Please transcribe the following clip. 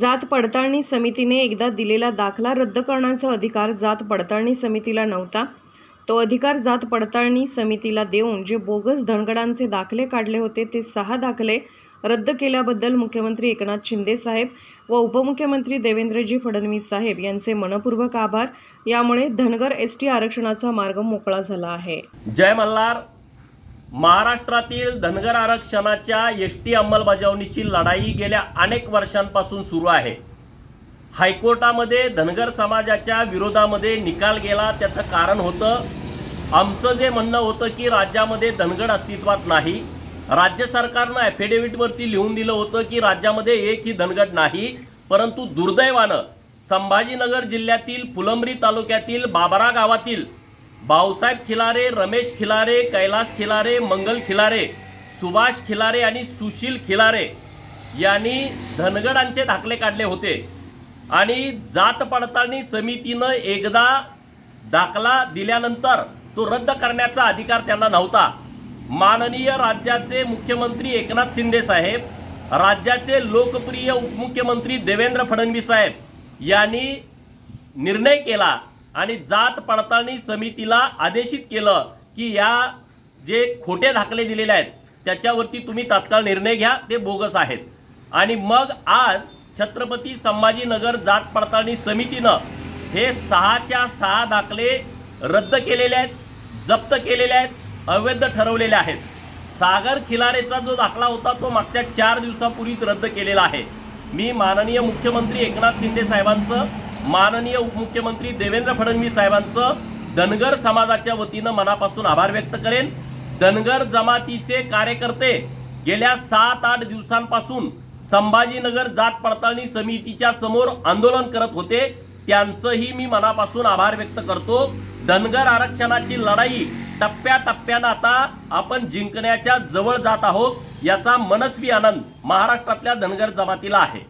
जात पडताळणी समितीने एकदा दिलेला दाखला रद्द करण्याचा अधिकार जात पडताळणी समितीला नव्हता. तो अधिकार जात पडताळणी समितीला देऊन जे बोगस धनगडांचे दाखले काढले होते ते सहा दाखले रद्द केल्याबद्दल मुख्यमंत्री एकनाथ शिंदे साहेब व उपमुख्यमंत्री देवेंद्रजी फडणवीस साहेब यांचे मनपूर्वक आभार. यामुळे धनगर एस टी आरक्षणाचा मार्ग मोकळा झाला आहे. जय मल्हार. महाराष्ट्रातील धनगर आरक्षणाच्या एस टी अंमलबजावणीची लढाई गेल्या अनेक वर्षांपासून सुरू आहे. हायकोर्टामध्ये धनगर समाजाच्या विरोधामध्ये निकाल गेला त्याचं कारण होतं आमचं जे म्हणणं होतं की राज्यामध्ये धनगड अस्तित्वात नाही राज्य सरकारनं ॲफिडेव्हिटवरती लिहून दिलं होतं की राज्यामध्ये एकही धनगड नाही परंतु दुर्दैवानं संभाजीनगर जिल्ह्यातील फुलंब्री तालुक्यातील बाबरा गावातील भाऊसाहेब खिलारे रमेश खिलारे कैलास खिलारे मंगल खिलारे सुभाष खिलारे आणि सुशील खिलारे यांनी धनगडांचे दाखले काढले होते. आणि जात पडताळणी समितीनं एकदा दाखला दिल्यानंतर तो रद्द करण्याचा अधिकार त्यांना नव्हता. माननीय राज्याचे मुख्यमंत्री एकनाथ शिंदे साहेब राज्याचे लोकप्रिय उपमुख्यमंत्री देवेंद्र फडणवीस साहेब यांनी निर्णय केला आणि जात पडताळणी समितीला आदेशित केलं की या जे खोटे दाखले दिलेले आहेत त्याच्यावरती तुम्ही तात्काळ निर्णय घ्या ते बोगस आहेत. आणि मग आज छत्रपती संभाजीनगर जात पडताळणी समितीनं हे सहाच्या सहा दाखले रद्द केलेले आहेत जप्त केलेले आहेत अवैध ठरवलेले आहेत. सागर खिलारेचा जो दाखला होता तो मागच्या चार दिवसापूर्वीच रद्द केलेला आहे. मी माननीय मुख्यमंत्री एकनाथ शिंदे साहेबांचं माननीय उपमुख्यमंत्री देवेंद्र फडणवीस साहेबांचं धनगर समाजाच्या वतीनं मनापासून आभार व्यक्त करेन. धनगर जमातीचे कार्यकर्ते गेल्या सात आठ दिवसांपासून संभाजीनगर जात पडताळणी समितीच्या समोर आंदोलन करत होते. त्यांचंही मी मनापासून आभार व्यक्त करतो. धनगर आरक्षणाची लढाई टप्प्याटप्प्यानं आता आपण जिंकण्याच्या जवळ जात आहोत याचा मनस्वी आनंद महाराष्ट्रातल्या धनगर जमातीला आहे.